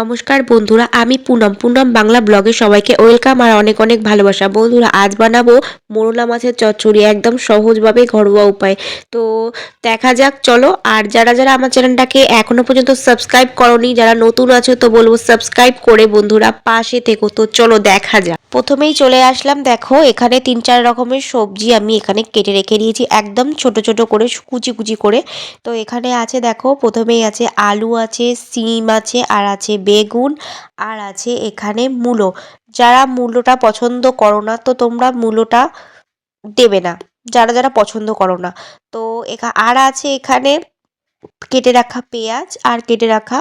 নমস্কার বন্ধুরা, আমি পুনম। পুনম বাংলা ব্লগে সবাইকে ওয়েলকাম আর অনেক অনেক ভালোবাসা। বন্ধুরা, আজ বানাবো মোরলা মাছের চচ্চড়ি, একদম সহজভাবে ঘরোয়া উপায়। তো দেখা যাক, চলো। আর যারা যারা আমার চ্যানেলটাকে এখনও পর্যন্ত সাবস্ক্রাইব করনি, যারা নতুন আছো, তো বলব সাবস্ক্রাইব করে বন্ধুরা, পাশে থেকো। তো চলো দেখা যাক। প্রথমেই চলে আসলাম, দেখো, এখানে তিন চার রকমের সবজি আমি এখানে কেটে রেখে দিয়েছি, একদম ছোট ছোট করে, কুচি কুচি করে। তো এখানে আছে, দেখো, প্রথমেই আছে আলু আছে, সিম আছে, আর আছে বেগুন আর আছে এখানে মূলো। যারা মূলোটা পছন্দ করো না, তো তোমরা মূলোটা দেবে না। যারা যারা পছন্দ করো না। তো এখা, আর আছে এখানে কেটে রাখা পেঁয়াজ আর কেটে রাখা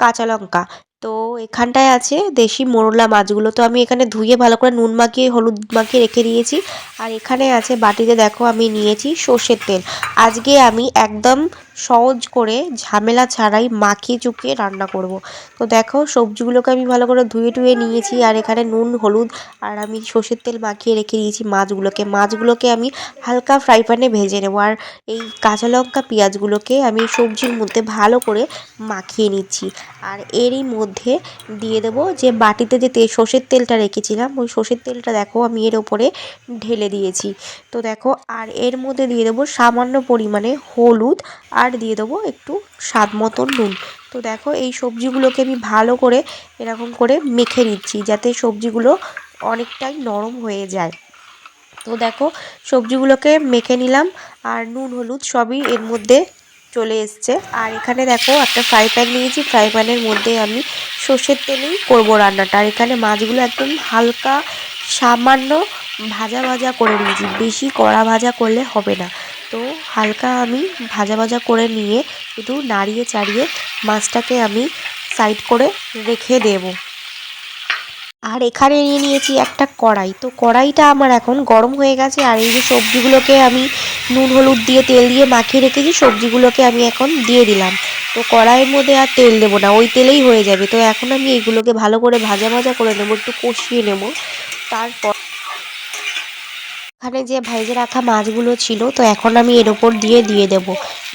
কাঁচা লঙ্কা। তো এখানটায় আছে দেশি মোরলা মাছগুলো। তো আমি এখানে ধুয়ে ভালো করে নুন মাখিয়ে, হলুদ মাখিয়ে রেখে দিয়েছি। আর এখানে আছে বাটিতে দেখো আমি নিয়েছি সর্ষের তেল। আজকে আমি একদম সহজ করে ঝামেলা ছাড়াই মাখিয়ে চুকিয়ে রান্না করব। তো দেখো, সবজিগুলোকে আমি ভালো করে ধুয়ে টুয়ে নিয়েছি আর এখানে নুন, হলুদ আর আমি সর্ষের তেল মাখিয়ে রেখে দিয়েছি মাছগুলোকে। মাছগুলোকে আমি হালকা ফ্রাই প্যানে ভেজে নেব আর এই কাঁচা লঙ্কা পেঁয়াজগুলোকে আমি সবজির মধ্যে ভালো করে মাখিয়ে নিচ্ছি। আর এরই মধ্যে দিয়ে দেবো যে বাটিতে যে তে সর্ষের তেলটা রেখেছিলাম, ওই সর্ষের তেলটা দেখো আমি এর ওপরে ঢেলে দিয়েছি। তো দেখো, আর এর মধ্যে দিয়ে দেবো সামান্য পরিমাণে হলুদ আর দিয়ে দেবো একটু স্বাদ মতন নুন। তো দেখো, এই সবজিগুলোকে আমি ভালো করে এরকম করে মেখে নিচ্ছি, যাতে সবজিগুলো অনেকটাই নরম হয়ে যায়। তো দেখো, সবজিগুলোকে মেখে নিলাম, আর নুন, হলুদ সবই এর মধ্যে চলে এসছে। আর এখানে দেখো, একটা ফ্রাই প্যান নিয়েছি, ফ্রাই প্যানের মধ্যে আমি সর্ষের তেলেই করব রান্নাটা। আর এখানে মাছগুলো একদম হালকা সামান্য ভাজা ভাজা করে নিয়েছি, বেশি কড়া ভাজা করলে হবে না। তো হালকা আমি ভাজা ভাজা করে নিয়ে একটু নাড়িয়ে চাড়িয়ে মাছটাকে আমি সাইড করে রেখে দেবো। আর এখানে নিয়ে নিয়েছি একটা কড়াই। তো কড়াইটা আমার এখন গরম হয়ে গেছে আর এই যে সবজিগুলোকে আমি নুন, হলুদ দিয়ে তেল দিয়ে মাখিয়ে রেখেছি, সবজিগুলোকে আমি এখন দিয়ে দিলাম। তো কড়াইয়ের মধ্যে আর তেল দেবো না, ওই তেলেই হয়ে যাবে। তো এখন আমি এইগুলোকে ভালো করে ভাজা ভাজা করে নেব, একটু কষিয়ে নেব। তারপর এখানে যে ভেজে রাখা মাছগুলো ছিল, তো এখন আমি এর ওপর দিয়ে দিয়ে দেব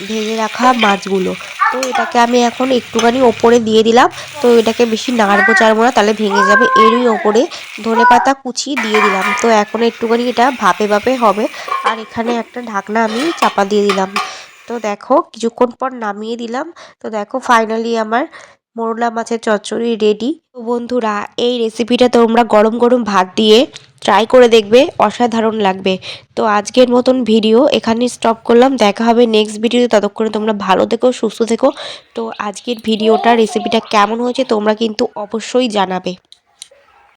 ভেজে রাখা মাছগুলো। তো এটাকে আমি এখন একটুখানি ওপরে দিয়ে দিলাম। তো এটাকে বেশি নাড়বো, চাড়বো না, তাহলে ভেঙে যাবে। এরই ওপরে ধনে পাতা কুচি দিয়ে দিলাম। তো এখন একটুখানি এটা ভাপে ভাপে হবে। আর এখানে একটা ঢাকনা আমি চাপা দিয়ে দিলাম। তো দেখো, কিছুক্ষণ পর নামিয়ে দিলাম। তো দেখো ফাইনালি আমার মোরলা মাছের চচ্চড়ি রেডি তো বন্ধুরা, এই রেসিপিটা তোমরা গরম গরম ভাত দিয়ে ট্রাই করে দেখবে, অসাধারণ লাগবে। তো আজকের মতন ভিডিও এখানেই স্টপ করলাম। দেখা হবে নেক্সট ভিডিওতে ততক্ষণে তোমরা ভালো থেকো, সুস্থ থেকো। তো আজকের ভিডিওটা রেসিপিটা কেমন হয়েছে তোমরা কিন্তু অবশ্যই জানাবে।